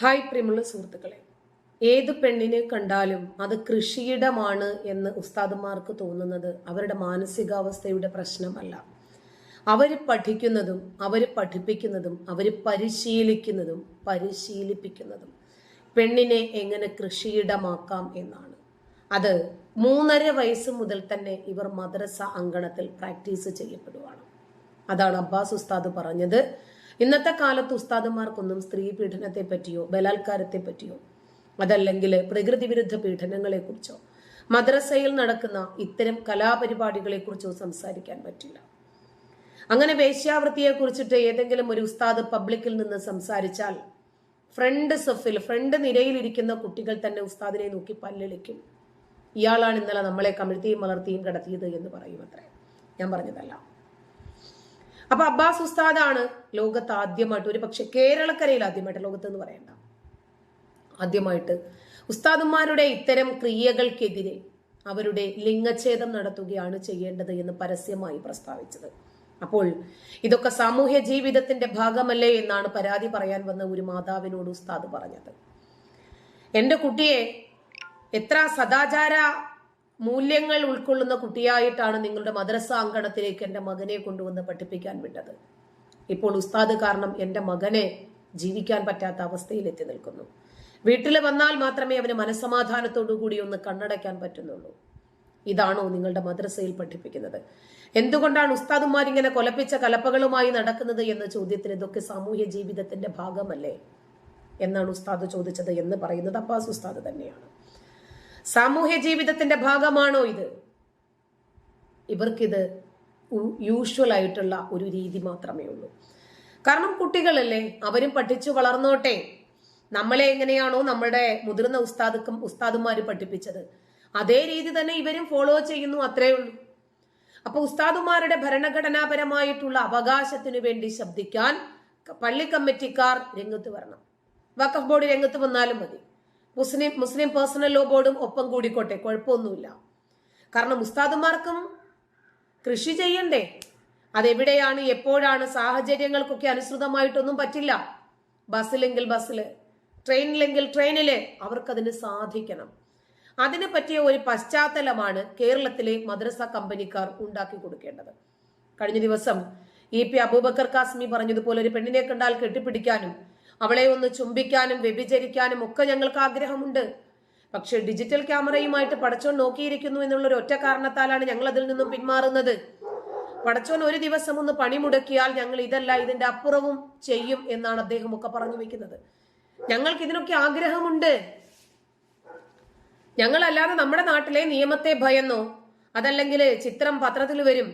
Hi പ്രിയമുള്ള സുഹൃത്തുക്കളെ. ഏത് പെണ്ണിനെ കണ്ടാലും അത് കൃഷിയിടമാണ് എന്ന് ഉസ്താദുമാർക്ക് തോന്നുന്നത് അവരുടെ മാനസികാവസ്ഥയുടെ പ്രശ്നമല്ല. അവർ പഠിക്കുന്നതും അവർ പഠിപ്പിക്കുന്നതും അവർ പരിശീലിക്കുന്നതും പരിശീലിപ്പിക്കുന്നതും പെണ്ണിനെ എങ്ങനെ കൃഷിയിടമാക്കാം എന്നാണ്. അത് മൂന്നര വയസ്സ് മുതൽ തന്നെ ഇവർ മദ്രസ അങ്കണത്തിൽ പ്രാക്ടീസ് ചെയ്യപ്പെടുവാണ്. അതാണ് അബ്ബാസ് ഉസ്താദ് പറഞ്ഞത്. ഇന്നത്തെ കാലത്ത് ഉസ്താദുമാർക്കൊന്നും സ്ത്രീ പീഡനത്തെ പറ്റിയോ ബലാത്കാരത്തെ പറ്റിയോ അതല്ലെങ്കിൽ പ്രകൃതി വിരുദ്ധ പീഡനങ്ങളെ കുറിച്ചോ മദ്രസയിൽ നടക്കുന്ന ഇത്തരം കലാപരിപാടികളെ കുറിച്ചോ സംസാരിക്കാൻ പറ്റില്ല. അങ്ങനെ വേശ്യാവൃത്തിയെ കുറിച്ചിട്ട് ഏതെങ്കിലും ഒരു ഉസ്താദ് പബ്ലിക്കിൽ നിന്ന് സംസാരിച്ചാൽ ഫ്രണ്ട് സഫിൽ ഫ്രണ്ട് നിരയിലിരിക്കുന്ന കുട്ടികൾ തന്നെ ഉസ്താദിനെ നോക്കി പല്ലിളിക്കും. ഇയാളാണ് ഇന്നലെ നമ്മളെ കമിഴ്ത്തിയും വളർത്തിയും കിടത്തിയത് എന്ന് പറയും അത്രേ ഞാൻ പറഞ്ഞതല്ല. അപ്പൊ അബ്ബാസ് ഉസ്താദാണ് ലോകത്ത് ആദ്യമായിട്ട് ഒരു പക്ഷെ കേരളക്കരയിൽ ആദ്യമായിട്ട് ലോകത്ത് എന്ന് പറയണ്ട. ആദ്യമായിട്ട് ഉസ്താദുമാരുടെ ഇത്തരം ക്രിയകൾക്കെതിരെ അവരുടെ ലിംഗച്ഛേദം നടത്തുകയാണ് ചെയ്യേണ്ടത് എന്ന് പരസ്യമായി പ്രസ്താവിച്ചത്. അപ്പോൾ ഇതൊക്കെ സാമൂഹ്യ ജീവിതത്തിന്റെ ഭാഗമല്ലേ എന്നാണ് പരാതി പറയാൻ വന്ന ഒരു മാതാവിനോട് ഉസ്താദ് പറഞ്ഞത്. എന്റെ കുട്ടിയെ എത്ര സദാചാര മൂല്യങ്ങൾ ഉൾക്കൊള്ളുന്ന കുട്ടിയായിട്ടാണ് നിങ്ങളുടെ മദ്രസ അങ്കണത്തിലേക്ക് എന്റെ മകനെ കൊണ്ടുവന്ന് പഠിപ്പിക്കാൻ വിട്ടത്. ഇപ്പോൾ ഉസ്താദ് കാരണം എന്റെ മകനെ ജീവിക്കാൻ പറ്റാത്ത അവസ്ഥയിൽ എത്തി നിൽക്കുന്നു. വീട്ടിൽ വന്നാൽ മാത്രമേ അവന് മനസ്സമാധാനത്തോടു കൂടി ഒന്ന് കണ്ണടയ്ക്കാൻ പറ്റുന്നുള്ളൂ. ഇതാണോ നിങ്ങളുടെ മദ്രസയിൽ പഠിപ്പിക്കുന്നത്? എന്തുകൊണ്ടാണ് ഉസ്താദുമാർ ഇങ്ങനെ കൊലപ്പിച്ച കലപ്പകളുമായി നടക്കുന്നത് എന്ന ചോദ്യത്തിന് ഇതൊക്കെ സാമൂഹ്യ ജീവിതത്തിന്റെ ഭാഗമല്ലേ? എന്നാണ് ഉസ്താദ് ചോദിച്ചത് എന്ന് പറയുന്നത് അബ്ബാസ് ഉസ്താദ് തന്നെയാണ്. സാമൂഹ്യ ജീവിതത്തിന്റെ ഭാഗമാണോ ഇത്? ഇവർക്കിത് യൂഷ്വൽ ആയിട്ടുള്ള ഒരു രീതി മാത്രമേ ഉള്ളൂ. കാരണം കുട്ടികളല്ലേ അവരും പഠിച്ചു വളർന്നോട്ടെ. നമ്മളെ എങ്ങനെയാണോ നമ്മുടെ മുതിർന്ന ഉസ്താദുക്കും ഉസ്താദുമാർ പഠിപ്പിച്ചത്. അതേ രീതി തന്നെ ഇവരും ഫോളോ ചെയ്യുന്നു അത്രേ ഉള്ളൂ. അപ്പൊ ഉസ്താദുമാരുടെ ഭരണഘടനാപരമായിട്ടുള്ള അവകാശത്തിനു വേണ്ടി ശബ്ദിക്കാൻ പള്ളി കമ്മിറ്റിക്കാർ രംഗത്ത് വരണം. വഖഫ് ബോർഡ് രംഗത്ത് വന്നാലും മതി. മുസ്ലിം മുസ്ലിം പേഴ്സണൽ ലോ ബോർഡും ഒപ്പം കൂടിക്കോട്ടെ. കുഴപ്പമൊന്നുമില്ല. കാരണം ഉസ്താദുമാർക്കും കൃഷി ചെയ്യണ്ടേ. അതെവിടെയാണ് എപ്പോഴാണ് സാഹചര്യങ്ങൾക്കൊക്കെ അനുസൃതമായിട്ടൊന്നും പറ്റില്ല. ബസ്സിലെങ്കിൽ ബസ്സിൽ ട്രെയിനിലെങ്കിൽ ട്രെയിനിൽ അവർക്കതിന് സാധിക്കണം. അതിനെ പറ്റിയ ഒരു പശ്ചാത്തലമാണ് കേരളത്തിലെ മദ്രസ കമ്പനിക്കാർ ഉണ്ടാക്കി കൊടുക്കേണ്ടത്. കഴിഞ്ഞ ദിവസം ഇ പി അബൂബക്കർ കാസ്മി പറഞ്ഞതുപോലെ ഒരു പെണ്ണിനെ കണ്ടാൽ കെട്ടിപ്പിടിക്കാനും അവളെ ഒന്ന് ചുംബിക്കാനും വ്യഭിചരിക്കാനും ഒക്കെ ഞങ്ങൾക്ക് ആഗ്രഹമുണ്ട്. പക്ഷെ ഡിജിറ്റൽ ക്യാമറയുമായിട്ട് പടച്ചോൻ നോക്കിയിരിക്കുന്നു എന്നുള്ള ഒരു ഒറ്റ കാരണത്താലാണ് ഞങ്ങൾ അതിൽ നിന്നും പിന്മാറുന്നത്. പടച്ചോൻ ഒരു ദിവസം ഒന്ന് പണിമുടക്കിയാൽ ഞങ്ങൾ ഇതല്ല ഇതിന്റെ അപ്പുറവും ചെയ്യും എന്നാണ് അദ്ദേഹം ഒക്കെ പറഞ്ഞു വെക്കുന്നത്. ഞങ്ങൾക്ക് ഇതിനൊക്കെ ആഗ്രഹമുണ്ട്. ഞങ്ങളല്ലാതെ നമ്മുടെ നാട്ടിലെ നിയമത്തെ ഭയന്നോ അതല്ലെങ്കിൽ ചിത്രം പത്രത്തിൽ വരും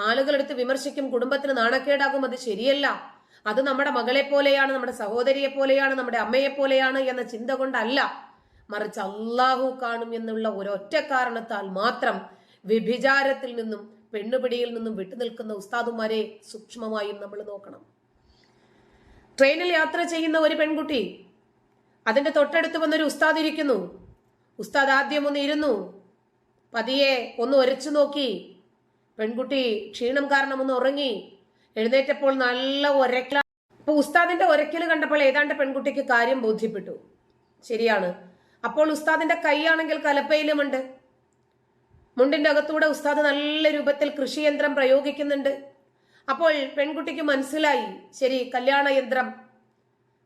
ആളുകളെടുത്ത് വിമർശിക്കും കുടുംബത്തിന് നാണക്കേടാകും അത് ശരിയല്ല. അത് നമ്മുടെ മകളെ പോലെയാണ് നമ്മുടെ സഹോദരിയെ പോലെയാണ് നമ്മുടെ അമ്മയെ പോലെയാണ് എന്ന ചിന്ത കൊണ്ടല്ല മറിച്ച് അള്ളാഹു കാണും എന്നുള്ള ഒരൊറ്റ കാരണത്താൽ മാത്രം വ്യഭിചാരത്തിൽ നിന്നും പെണ്ണുപിടിയിൽ നിന്നും വിട്ടുനിൽക്കുന്ന ഉസ്താദുമാരെ സൂക്ഷ്മമായും നമ്മൾ നോക്കണം. ട്രെയിനിൽ യാത്ര ചെയ്യുന്ന ഒരു പെൺകുട്ടി അതിന്റെ തൊട്ടടുത്ത് വന്നൊരു ഉസ്താദ് ഇരിക്കുന്നു. ഉസ്താദ് ആദ്യം ഒന്ന് ഇരുന്നു. പതിയെ ഒന്ന് ഒരച്ചു നോക്കി. പെൺകുട്ടി ക്ഷീണം കാരണം ഒന്ന് ഉറങ്ങി. എഴുന്നേറ്റപ്പോൾ നല്ല ഒരക്കല അപ്പൊ ഉസ്താദിന്റെ ഒരക്കൽ കണ്ടപ്പോൾ ഏതാണ്ട് പെൺകുട്ടിക്ക് കാര്യം ബോധ്യപ്പെട്ടു. ശരിയാണ്. അപ്പോൾ ഉസ്താദിന്റെ കൈയാണെങ്കിൽ കലപ്പയിലുമുണ്ട്. മുണ്ടിന്റെ അകത്തൂടെ ഉസ്താദ് നല്ല രൂപത്തിൽ കൃഷിയന്ത്രം പ്രയോഗിക്കുന്നുണ്ട്. അപ്പോൾ പെൺകുട്ടിക്ക് മനസ്സിലായി ശരി കല്യാണ യന്ത്രം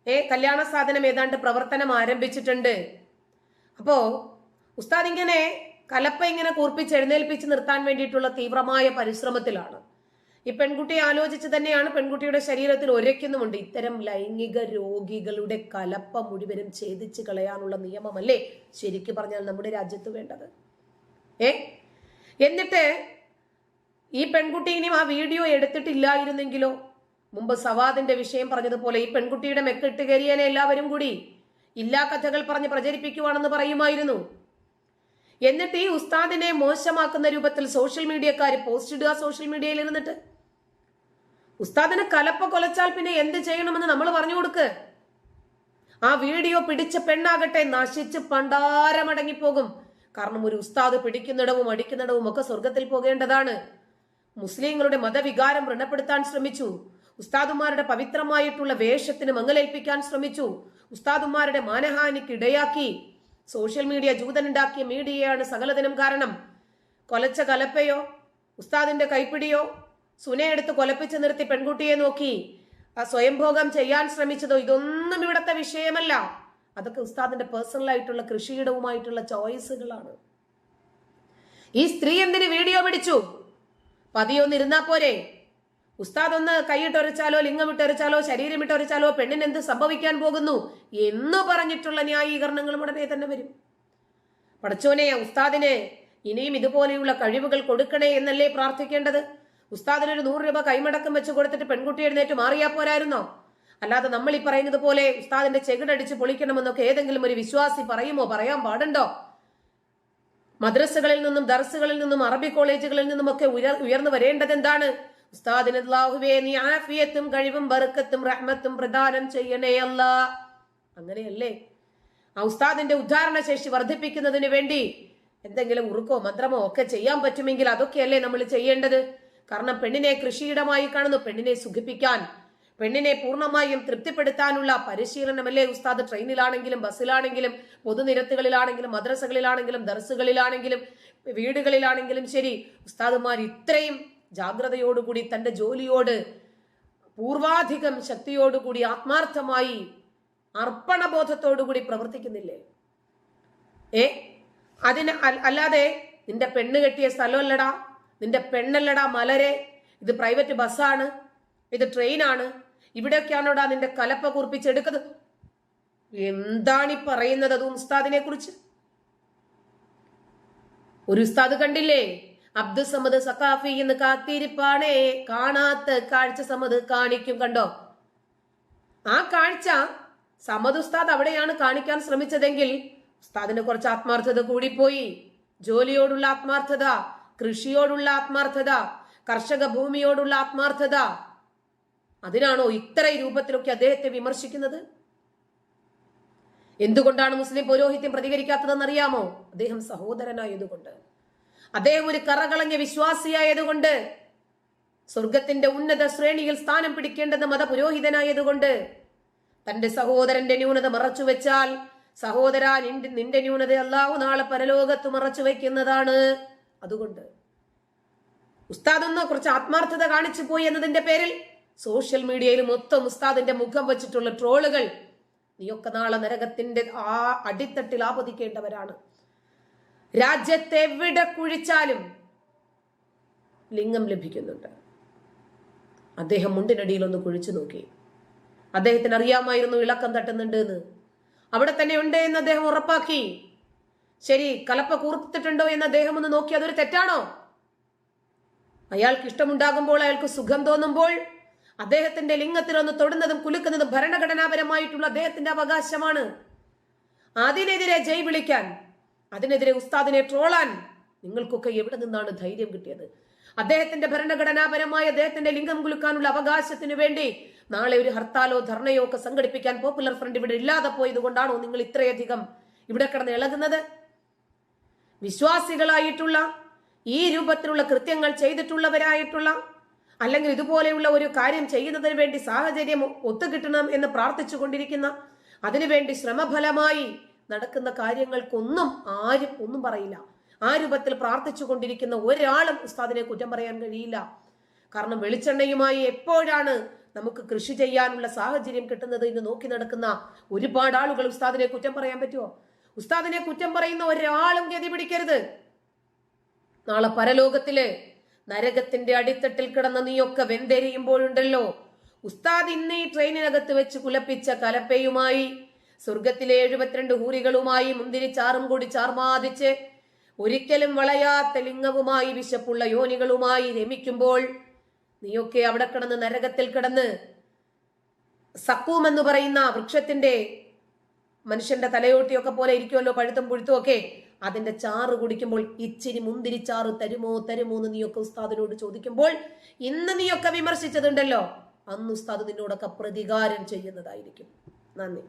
ഏ കല്യാണ സാധനം ഏതാണ്ട് പ്രവർത്തനം ആരംഭിച്ചിട്ടുണ്ട്. അപ്പോ ഉസ്താദ് ഇങ്ങനെ കലപ്പ ഇങ്ങനെ കൂർപ്പിച്ച് എഴുന്നേൽപ്പിച്ച് നിർത്താൻ വേണ്ടിയിട്ടുള്ള തീവ്രമായ പരിശ്രമത്തിലാണ്. ഈ പെൺകുട്ടിയെ ആലോചിച്ച് തന്നെയാണ് പെൺകുട്ടിയുടെ ശരീരത്തിൽ ഒരയ്ക്കുന്നുമുണ്ട്. ഇത്തരം ലൈംഗിക രോഗികളുടെ കലപ്പ മുഴുവനും ഛേദിച്ച് കളയാനുള്ള നിയമമല്ലേ ശരിക്കു പറഞ്ഞാൽ നമ്മുടെ രാജ്യത്ത് വേണ്ടത്? ഏ? എന്നിട്ട് ഈ പെൺകുട്ടി ഇനിയും ആ വീഡിയോ എടുത്തിട്ടില്ലായിരുന്നെങ്കിലോ? മുമ്പ് സവാദിന്റെ വിഷയം പറഞ്ഞതുപോലെ ഈ പെൺകുട്ടിയുടെ മെക്കിട്ട് കയറിയനെ എല്ലാവരും കൂടി. ഇല്ലാ കഥകൾ പറഞ്ഞ് പ്രചരിപ്പിക്കുവാണെന്ന് പറയുമായിരുന്നു. എന്നിട്ട് ഈ ഉസ്താദിനെ മോശമാക്കുന്ന രൂപത്തിൽ സോഷ്യൽ മീഡിയക്കാർ പോസ്റ്റ് ഇടുക സോഷ്യൽ മീഡിയയിൽ ഇരുന്നിട്ട്? ഉസ്താദിനെ കലപ്പ കൊലച്ചാൽ പിന്നെ എന്ത് ചെയ്യണമെന്ന് നമ്മൾ പറഞ്ഞു കൊടുക്ക്. ആ വീഡിയോ പിടിച്ച പെണ്ണാകട്ടെ നശിച്ച് പണ്ടാരമടങ്ങിപ്പോകും. കാരണം ഒരു ഉസ്താദ് പിടിക്കുന്നിടവും അടിക്കുന്നിടവും ഒക്കെ സ്വർഗത്തിൽ പോകേണ്ടതാണ്. മുസ്ലിങ്ങളുടെ മതവികാരം വ്രണപ്പെടുത്താൻ ശ്രമിച്ചു. ഉസ്താദുമാരുടെ പവിത്രമായിട്ടുള്ള വേഷത്തിന് മങ്ങലേൽപ്പിക്കാൻ ശ്രമിച്ചു. ഉസ്താദുമാരുടെ മാനഹാനിക്ക് ഇടയാക്കി. സോഷ്യൽ മീഡിയ ജൂതനുണ്ടാക്കിയ മീഡിയയാണ് സകലതിനും കാരണം. കൊലച്ച കലപ്പയോ ഉസ്താദിന്റെ കൈപ്പിടിയോ സുനയെടുത്ത് കൊലപ്പിച്ച് നിർത്തി പെൺകുട്ടിയെ നോക്കി ആ സ്വയംഭോഗം ചെയ്യാൻ ശ്രമിച്ചതോ ഇതൊന്നും ഇവിടത്തെ വിഷയമല്ല. അതൊക്കെ ഉസ്താദിന്റെ പേഴ്സണൽ ആയിട്ടുള്ള കൃഷിയിടവുമായിട്ടുള്ള ചോയ്സുകളാണ്. ഈ സ്ത്രീ എന്തിന് വീഡിയോ പിടിച്ചു? പതിയൊന്നിരുന്നാ പോരെ? ഉസ്താദ് ഒന്ന് കൈയിട്ടൊരച്ചാലോ ലിംഗം ഇട്ടൊരച്ചാലോ ശരീരം ഇട്ടൊരച്ചാലോ പെണ്ണിന് എന്ത് സംഭവിക്കാൻ പോകുന്നു എന്ന് പറഞ്ഞിട്ടുള്ള ന്യായീകരണങ്ങളും ഉടനെ തന്നെ വരും. പഠിച്ചോനെ ഉസ്താദിനെ ഇനിയും ഇതുപോലെയുള്ള കഴിവുകൾ കൊടുക്കണേ എന്നല്ലേ പ്രാർത്ഥിക്കേണ്ടത്? ഉസ്താദിന് ഒരു നൂറ് രൂപ കൈമടക്കം വെച്ച് കൊടുത്തിട്ട് പെൺകുട്ടി എഴുന്നേറ്റ് മാറിയാ പോരായിരുന്നോ? അല്ലാതെ നമ്മൾ ഈ പറയുന്നത് പോലെ ഉസ്താദിന്റെ ചെകിടടിച്ച് പൊളിക്കണമെന്നൊക്കെ ഏതെങ്കിലും ഒരു വിശ്വാസി പറയുമോ? പറയാൻ പാടുണ്ടോ? മദ്രസകളിൽ നിന്നും ദർസുകളിൽ നിന്നും അറബി കോളേജുകളിൽ നിന്നുമൊക്കെ ഉയർ ഉയർന്നു വരേണ്ടത് എന്താണ് ഉസ്താദിന് നീ ആഫിയത്തും കഴിവും ബറുക്കത്തും റഹ്മത്തും പ്രദാനം ചെയ്യണേ അല്ല. അങ്ങനെയല്ലേ? ആ ഉസ്താദിന്റെ ഉദ്ധാരണ ശേഷി വർദ്ധിപ്പിക്കുന്നതിന് വേണ്ടി എന്തെങ്കിലും ഉറുക്കോ മന്ത്രമോ ഒക്കെ ചെയ്യാൻ പറ്റുമെങ്കിൽ അതൊക്കെയല്ലേ നമ്മൾ ചെയ്യേണ്ടത്? കാരണം പെണ്ണിനെ കൃഷിയിടമായി കാണുന്നു പെണ്ണിനെ സുഖിപ്പിക്കാൻ പെണ്ണിനെ പൂർണമായും തൃപ്തിപ്പെടുത്താനുള്ള പരിശീലനമല്ലേ ഉസ്താദ് ട്രെയിനിലാണെങ്കിലും ബസ്സിലാണെങ്കിലും പൊതുനിരത്തുകളിലാണെങ്കിലും മദ്രസകളിലാണെങ്കിലും ദർസുകളിലാണെങ്കിലും വീടുകളിലാണെങ്കിലും ശരി ഉസ്താദുമാർ ഇത്രയും ജാഗ്രതയോടുകൂടി തന്റെ ജോലിയോട് പൂർവാധികം ശക്തിയോടുകൂടി ആത്മാർത്ഥമായി അർപ്പണബോധത്തോടുകൂടി പ്രവർത്തിക്കുന്നില്ലേ? ഏ? അതിന് അല്ലാതെ നിന്റെ പെണ്ണ് കെട്ടിയ സ്ഥലമല്ലടാ നിന്റെ പെണ്ണല്ലടാ മലരെ ഇത് പ്രൈവറ്റ് ബസ്സാണ് ഇത് ട്രെയിനാണ് ഇവിടെയൊക്കെയാണോടാ നിന്റെ കലപ്പ കുറിപ്പിച്ചെടുക്കുന്നത് എന്താണ് ഈ പറയുന്നത് അതും ഉസ്താദിനെ കുറിച്ച് ഒരു ഉസ്താദ് കണ്ടില്ലേ? അബ്ദുസമദ് സഖാഫി എന്ന് കാത്തിരിപ്പാണേ. കാണാത്ത കാഴ്ച സമദ് കാണിക്കും കണ്ടോ? ആ കാഴ്ച സമദ് ഉസ്താദ് അവിടെയാണ് കാണിക്കാൻ ശ്രമിച്ചതെങ്കിൽ ഉസ്താദിന് കുറച്ച് ആത്മാർത്ഥത കൂടിപ്പോയി. ജോലിയോടുള്ള ആത്മാർത്ഥത കൃഷിയോടുള്ള ആത്മാർത്ഥത കർഷക ഭൂമിയോടുള്ള ആത്മാർത്ഥത. അതിനാണോ ഇത്ര രൂപത്തിലൊക്കെ അദ്ദേഹത്തെ വിമർശിക്കുന്നത്? എന്തുകൊണ്ടാണ് മുസ്ലിം പുരോഹിത്യം പ്രതികരിക്കാത്തതെന്ന് അറിയാമോ അദ്ദേഹം സഹോദരനായതുകൊണ്ട്. അദ്ദേഹം ഒരു കറകളഞ്ഞ വിശ്വാസിയായതുകൊണ്ട് സ്വർഗത്തിന്റെ ഉന്നത ശ്രേണിയിൽ സ്ഥാനം പിടിക്കേണ്ടത് മതപുരോഹിതനായതുകൊണ്ട് തന്റെ സഹോദരന്റെ ന്യൂനത മറച്ചു വെച്ചാൽ സഹോദര നിന്റെ നിന്റെ ന്യൂനത അല്ലാഹു നാളെ പരലോകത്ത് മറച്ചു വെക്കുന്നതാണ്. അതുകൊണ്ട് ഉസ്താദൊന്ന് കുറച്ച് ആത്മാർത്ഥത കാണിച്ചു പോയി എന്നതിന്റെ പേരിൽ സോഷ്യൽ മീഡിയയിൽ മൊത്തം ഉസ്താദിന്റെ മുഖം വെച്ചിട്ടുള്ള ട്രോളുകൾ നീയൊക്കെ നാളെ നരകത്തിന്റെ ആ അടിത്തട്ടിൽ ആപതിക്കേണ്ടവരാണ്. രാജ്യത്തെ എവിടെ കുഴിച്ചാലും ലിംഗം ലഭിക്കുന്നുണ്ട്. അദ്ദേഹം മുണ്ടിനടിയിൽ ഒന്ന് കുഴിച്ചു നോക്കി. അദ്ദേഹത്തിന് അറിയാമായിരുന്നു ഇളക്കം തട്ടുന്നുണ്ട് എന്ന് അവിടെ തന്നെ ഉണ്ട് എന്ന് അദ്ദേഹം ഉറപ്പാക്കി. ശരി കലപ്പ കൂർത്തിട്ടുണ്ടോ എന്ന് അദ്ദേഹം ഒന്ന് നോക്കി. അതൊരു തെറ്റാണോ? അയാൾക്ക് ഇഷ്ടമുണ്ടാകുമ്പോൾ അയാൾക്ക് സുഖം തോന്നുമ്പോൾ അദ്ദേഹത്തിന്റെ ലിംഗത്തിൽ ഒന്ന് തൊടുന്നതും കുലുക്കുന്നതും ഭരണഘടനാപരമായിട്ടുള്ള അദ്ദേഹത്തിന്റെ അവകാശമാണ്. അതിനെതിരെ ജയ് വിളിക്കാൻ അതിനെതിരെ ഉസ്താദിനെ ട്രോളാൻ നിങ്ങൾക്കൊക്കെ എവിടെ നിന്നാണ് ധൈര്യം കിട്ടിയത്? അദ്ദേഹത്തിന്റെ ഭരണഘടനാപരമായ അദ്ദേഹത്തിന്റെ ലിംഗം കുലുക്കാനുള്ള അവകാശത്തിനു വേണ്ടി നാളെ ഒരു ഹർത്താലോ ധർണയോ ഒക്കെ സംഘടിപ്പിക്കാൻ പോപ്പുലർ ഫ്രണ്ട് ഇവിടെ ഇല്ലാതെ പോയത് കൊണ്ടാണോ നിങ്ങൾ ഇത്രയധികം ഇവിടെ കിടന്ന് ഇളകുന്നത്? വിശ്വാസികളായിട്ടുള്ള ഈ രൂപത്തിലുള്ള കൃത്യങ്ങൾ ചെയ്തിട്ടുള്ളവരായിട്ടുള്ള അല്ലെങ്കിൽ ഇതുപോലെയുള്ള ഒരു കാര്യം ചെയ്യുന്നതിന് വേണ്ടി സാഹചര്യം ഒത്തുകിട്ടണം എന്ന് പ്രാർത്ഥിച്ചു കൊണ്ടിരിക്കുന്ന അതിനുവേണ്ടി ശ്രമഫലമായി നടക്കുന്ന കാര്യങ്ങൾക്കൊന്നും ആരും ഒന്നും പറയില്ല. ആ രൂപത്തിൽ പ്രാർത്ഥിച്ചു കൊണ്ടിരിക്കുന്ന ഒരാളും ഉസ്താദിനെ കുറ്റം പറയാൻ കഴിയില്ല. കാരണം വെളിച്ചെണ്ണയുമായി എപ്പോഴാണ് നമുക്ക് കൃഷി ചെയ്യാനുള്ള സാഹചര്യം കിട്ടുന്നത് എന്ന് നോക്കി നടക്കുന്ന ഒരുപാട് ആളുകൾ ഉസ്താദിനെ കുറ്റം പറയാൻ പറ്റുമോ ഉസ്താദിനെ കുറ്റം പറയുന്ന ഒരാളും ഗതി പിടിക്കരുത്. നാളെ പരലോകത്തിലെ നരകത്തിന്റെ അടിത്തട്ടിൽ കിടന്ന നീയൊക്കെ വെന്തെരിയുമ്പോഴുണ്ടല്ലോ. ഉസ്താദ് ഇന്ന് ഈ ട്രെയിനിനകത്ത് വെച്ച് കുലപ്പിച്ച കലപ്പയുമായി സ്വർഗത്തിലെ എഴുപത്തിരണ്ട് ഹൂരികളുമായി മുന്തിരിച്ചാറും കൂടി ചാർമാദിച്ച് ഒരിക്കലും വളയാത്ത ലിംഗവുമായി വിശപ്പുള്ള യോനികളുമായി രമിക്കുമ്പോൾ നീയൊക്കെ അവിടെ കിടന്ന് നരകത്തിൽ കിടന്ന് സക്കൂം എന്ന് പറയുന്ന വൃക്ഷത്തിന്റെ മനുഷ്യന്റെ തലയോട്ടിയൊക്കെ പോലെ ഇരിക്കുമല്ലോ പഴുത്തും പുഴുത്തും ഒക്കെ അതിന്റെ ചാറ് കുടിക്കുമ്പോൾ ഇച്ചിരി മുന്തിരി ചാറ് തരുമോ തരുമോ എന്ന് നീയൊക്കെ ഉസ്താദിനോട് ചോദിക്കുമ്പോൾ ഇന്ന് നീയൊക്കെ വിമർശിച്ചതുണ്ടല്ലോ. അന്ന് ഉസ്താദ് നിന്നോടൊക്കെ പ്രതികാരം ചെയ്യുന്നതായിരിക്കും. നന്ദി.